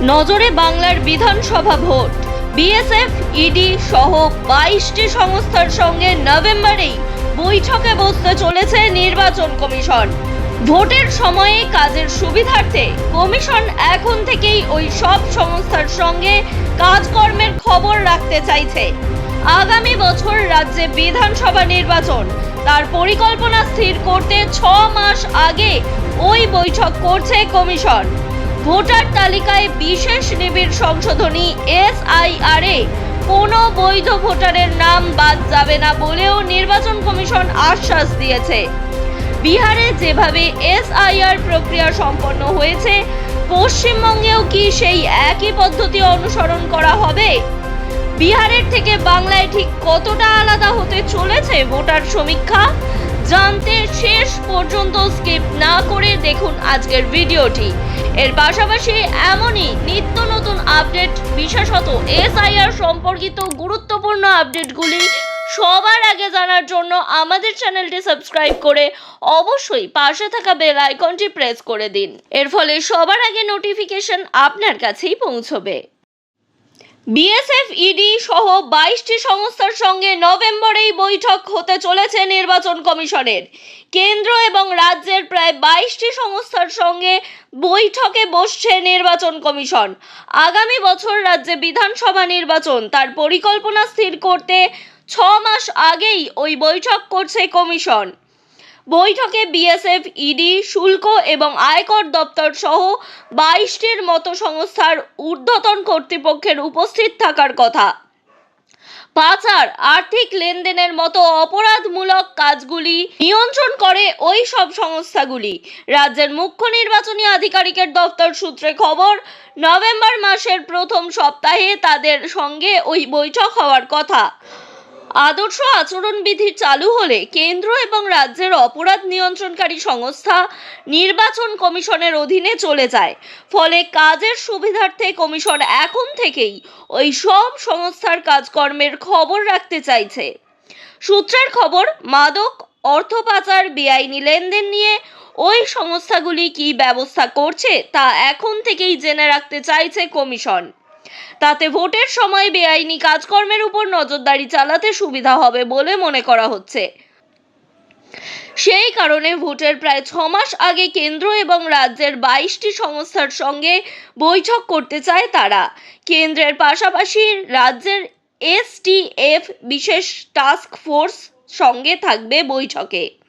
নজরে বাংলার বিধানসভা ভোট। বিএসএফ, ইডি সহ বাইশটি সংস্থার সঙ্গে নভেম্বরেই বৈঠকে বসতে চলেছে নির্বাচন কমিশন। ভোটের সময়ে কাজের সুবিধার্থে কমিশন এখন থেকেই ওই সব সংস্থার সঙ্গে কাজকর্মের খবর রাখতে চাইছে। আগামী বছর রাজ্যে বিধানসভা নির্বাচন। তার পরিকল্পনা স্থির করতে ছ মাস আগে ওই বৈঠক করছে কমিশন। ভোটার তালিকায় বিশেষ নিবিড় সংশোধনী এসআইআর। এ কোনো বৈধ ভোটারের নাম বাদ যাবে না বলেও নির্বাচন কমিশন আশ্বাস দিয়েছে। বিহারে যেভাবে এসআইআর প্রক্রিয়া সম্পন্ন হয়েছে, পশ্চিমবঙ্গেও কি সেই একই পদ্ধতি অনুসরণ করা হবে? বিহারের থেকে বাংলায় ঠিক কতটা আলাদা হতে চলেছে ভোটার সমীক্ষা? জানতে শেষ পর্যন্ত স্কিপ না করে দেখুন আজকের ভিডিওটি। এর পাশাপাশি এমনই নিত্য নতুন আপডেট বিশেষত এসআইআর সম্পর্কিত গুরুত্বপূর্ণ আপডেটগুলি সবার আগে জানার জন্য আমাদের চ্যানেলটি সাবস্ক্রাইব করে অবশ্যই পাশে থাকা বেল আইকনটি প্রেস করে দিন। এর ফলে সবার আগে নোটিফিকেশন আপনার কাছেই পৌঁছবে। বিএসএফ, ইডি সহ বাইশটি সংস্থার সঙ্গে নভেম্বরেই বৈঠক হতে চলেছে নির্বাচন কমিশনের। কেন্দ্র এবং রাজ্যের প্রায় বাইশটি সংস্থার সঙ্গে বৈঠকে বসছে নির্বাচন কমিশন। আগামী বছর রাজ্যে বিধানসভা নির্বাচন তার পরিকল্পনা স্থির করতে ছ মাস আগেই ওই বৈঠক করছে কমিশন। বৈঠকে বিএসএফ, ইডি, শুল্ক এবং আয়কর দপ্তর সহ বাইশটির মতো সংস্থার ঊর্ধ্বতন কর্তৃপক্ষের উপস্থিত থাকার কথা। পাচার, আর্থিক লেনদেনের মতো অপরাধমূলক কাজগুলি নিয়ন্ত্রণ করে ওই সব সংস্থাগুলি। রাজ্যের মুখ্য নির্বাচনী আধিকারিকের দপ্তর সূত্রে খবর, নভেম্বর মাসের প্রথম সপ্তাহে তাদের সঙ্গে ওই বৈঠক হওয়ার কথা। আদর্শ আচরণবিধি চালু হলে কেন্দ্র এবং রাজ্যের অপরাধ নিয়ন্ত্রণকারী সংস্থা নির্বাচন কমিশনের অধীনে চলে যায়। ফলে কাজের সুবিধার্থে কমিশন এখন থেকেই ওই সব সংস্থার কাজকর্মের খবর রাখতে চাইছে। সূত্রের খবর, মাদক, অর্থ পাচার, বেআইনি লেনদেন নিয়ে ওই সংস্থাগুলি কি ব্যবস্থা করছে তা এখন থেকেই জেনে রাখতে চাইছে কমিশন। তাতে ভোটের সময় বেআইনি কাজকর্মের উপর নজরদারি চালাতে সুবিধা হবে বলে মনে করা হচ্ছে। সেই কারণে ভোটের প্রায় ছ মাস আগে কেন্দ্র এবং রাজ্যের বাইশটি সংস্থার সঙ্গে বৈঠক করতে চায় তারা। কেন্দ্রের পাশাপাশি রাজ্যের এসটিএফ বিশেষ টাস্ক ফোর্স সঙ্গে থাকবে বৈঠকে।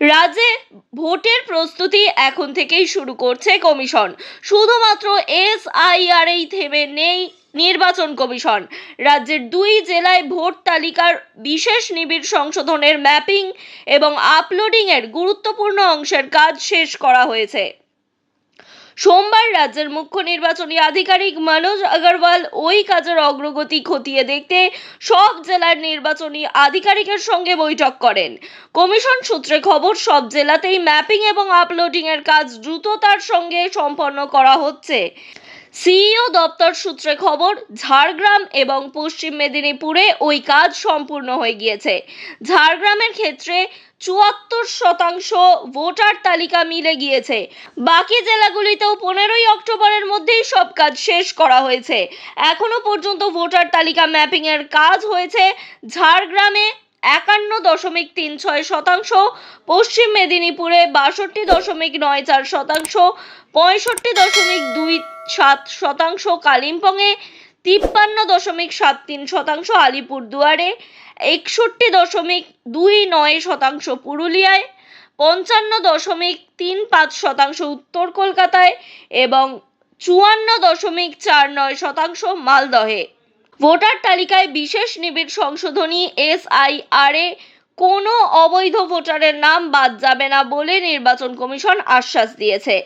রাজ্যে ভোটের প্রস্তুতি এখন থেকেই শুরু করছে কমিশন। শুধুমাত্র এসআইআর এই থেমে নেই নির্বাচন কমিশন। রাজ্যের দুই জেলায় ভোট তালিকার বিশেষ নিবিড় সংশোধনের ম্যাপিং এবং আপলোডিংয়ের গুরুত্বপূর্ণ অংশের কাজ শেষ করা হয়েছে। সোমবার রাজ্যের মুখ্য নির্বাচনী আধিকারিক মনোজ আগরওয়াল ওই কাজের অগ্রগতি খতিয়ে দেখতে সব জেলার নির্বাচনী আধিকারিকের সঙ্গে বৈঠক করেন। কমিশন সূত্রে খবর, সব জেলাতেই ম্যাপিং এবং আপলোডিং এর কাজ দ্রুততার সঙ্গে সম্পন্ন করা হচ্ছে। সিইও দপ্তর সূত্রে খবর, ঝাড়গ্রাম এবং পশ্চিম মেদিনীপুরে ওই কাজ সম্পূর্ণ হয়ে গিয়েছে। ঝাড়গ্রামের ক্ষেত্রে চুয়াত্তর শতাংশ ভোটার তালিকা মিলে গিয়েছে। বাকি জেলাগুলিতেও পনেরোই অক্টোবরের মধ্যেই সব কাজ শেষ করা হয়েছে। এখনও পর্যন্ত ভোটার তালিকা ম্যাপিং এর কাজ হয়েছে। ঝাড়গ্রামে একান্ন দশমিক তিন ছয় শতাংশ, পশ্চিম মেদিনীপুরে বাষট্টি দশমিক নয় চার শতাংশ, পঁয়ষট্টি দশমিক দুই সাত শতাংশ কালিম্পংয়ে, তিপ্পান্ন দশমিক সাত তিন শতাংশ আলিপুরদুয়ারে, একষট্টি দশমিক দুই নয় শতাংশ পুরুলিয়ায়, পঞ্চান্ন দশমিক তিন পাঁচ শতাংশ উত্তর কলকাতায় এবং চুয়ান্ন দশমিক চার নয় শতাংশ মালদহে। ভোটার তালিকায় বিশেষ নিবিড় সংশোধনী এসআইআর এ কোনো অবৈধ ভোটারের নাম বাদ যাবে না বলে নির্বাচন কমিশন আশ্বাস দিয়েছে।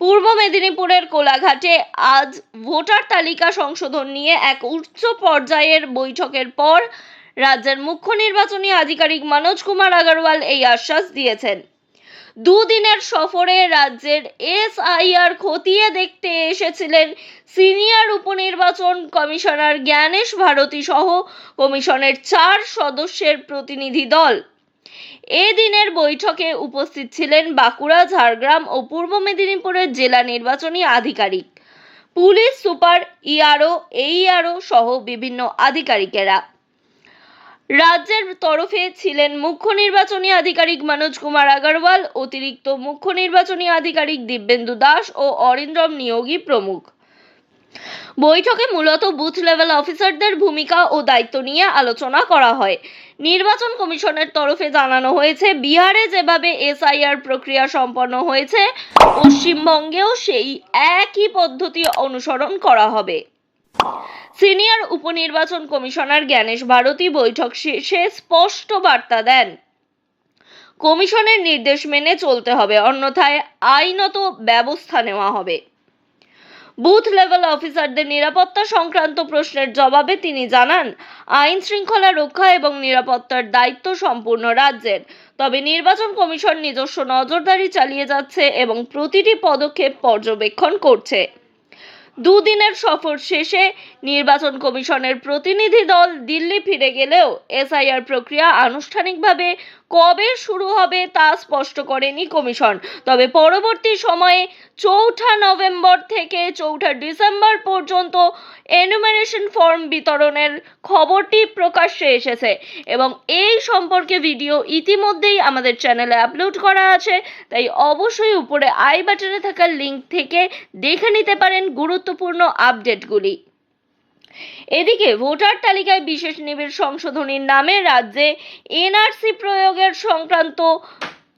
পূর্ব মেদিনীপুরের কোলাঘাটে আজ ভোটার তালিকা সংশোধন নিয়ে এক উচ্চ পর্যায়ের বৈঠকের পর রাজ্যের মুখ্য নির্বাচনী আধিকারিক মনোজ কুমার আগরওয়াল এই আশ্বাস দিয়েছেন। দুদিনের সফরে রাজ্যের এসআইআর খতিয়ে দেখতে এসেছিলেন সিনিয়র উপনির্বাচন কমিশনার জ্ঞানেশ ভারতী সহ কমিশনের চার সদস্যের প্রতিনিধি দল। এদিনের বৈঠকে উপস্থিত ছিলেন বাঁকুড়া, ঝাড়গ্রাম ও পূর্ব মেদিনীপুরের জেলা নির্বাচনী আধিকারিক। পুলিশ সুপার ইআরও, এইআরও সহ বিভিন্ন আধিকারিকেরা। রাজ্যের তরফে ছিলেন মুখ্য নির্বাচনী আধিকারিক মনোজ কুমার আগরওয়াল, অতিরিক্ত মুখ্য নির্বাচনী আধিকারিক দিব্যেন্দু দাস ও অরিন্দম নিয়োগী প্রমুখ। বৈঠকে মূলত বুথ লেভেল অফিসারদের ভূমিকা ও দায়িত্ব নিয়ে আলোচনা করা হয়। নির্বাচন কমিশনের তরফে জানানো হয়েছে, বিহারে যেভাবে এসআইআর প্রক্রিয়া সম্পন্ন হয়েছে, পশ্চিমবঙ্গেও সেই একই পদ্ধতি অনুসরণ করা হবে। সিনিয়র উপনির্বাচন কমিশনার জ্ঞানেশ ভারতী বৈঠক শেষে স্পষ্ট বার্তা দেন। কমিশনের নির্দেশ মেনে চলতে হবে, অন্যথায় আইনত ব্যবস্থা নেওয়া হবে। বুথ লেভেল অফিসারদের নিরাপত্তা সংক্রান্ত প্রশ্নের জবাবে তিনি জানান, আইন শৃঙ্খলা রক্ষা এবং নিরাপত্তার দায়িত্ব সম্পূর্ণ রাজ্যের। তবে নির্বাচন কমিশন নিজস্ব নজরদারি চালিয়ে যাচ্ছে এবং প্রতিটি পদক্ষেপ পর্যবেক্ষণ করছে। দুদিনের সফর শেষে নির্বাচন কমিশনের প্রতিনিধি দল দিল্লি ফিরে গেলেও এসআইআর প্রক্রিয়া আনুষ্ঠানিকভাবে কবে শুরু হবে তা স্পষ্ট করেনি কমিশন। তবে পরবর্তী সময়ে চৌঠা নভেম্বর থেকে চৌঠা ডিসেম্বর পর্যন্ত এনুমারেশন ফর্ম বিতরণের খবরটি প্রকাশ্যে এসেছে এবং এই সম্পর্কে ভিডিও ইতিমধ্যেই আমাদের চ্যানেলে আপলোড করা আছে, তাই অবশ্যই উপরে আই বাটনে থাকা লিংক থেকে দেখে নিতে পারেন গুরুত্বপূর্ণ আপডেটগুলি এদিকে ভোটার তালিকায় বিশেষ নিবিড় সংশোধনীর নামে রাজ্যে এনআরসি প্রয়োগের সংক্রান্ত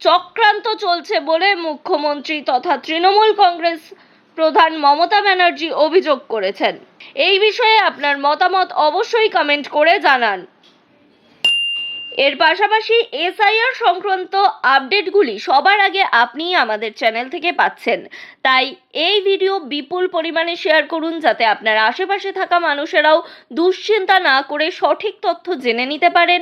চক্রান্ত চলছে বলে মুখ্যমন্ত্রী তথা তৃণমূল কংগ্রেস প্রধান মমতা ব্যানার্জি অভিযোগ করেছেন। এই বিষয়ে আপনার মতামত অবশ্যই কমেন্ট করে জানান। এর পাশাপাশি এসআইআর সংক্রান্ত আপডেটগুলি সবার আগে আপনি আমাদের চ্যানেল থেকে পাচ্ছেন। তাই এই ভিডিও বিপুল পরিমাণে শেয়ার করুন যাতে আপনার আশেপাশে থাকা মানুষেরাও দুশ্চিন্তা না করে সঠিক তথ্য জেনে নিতে পারেন।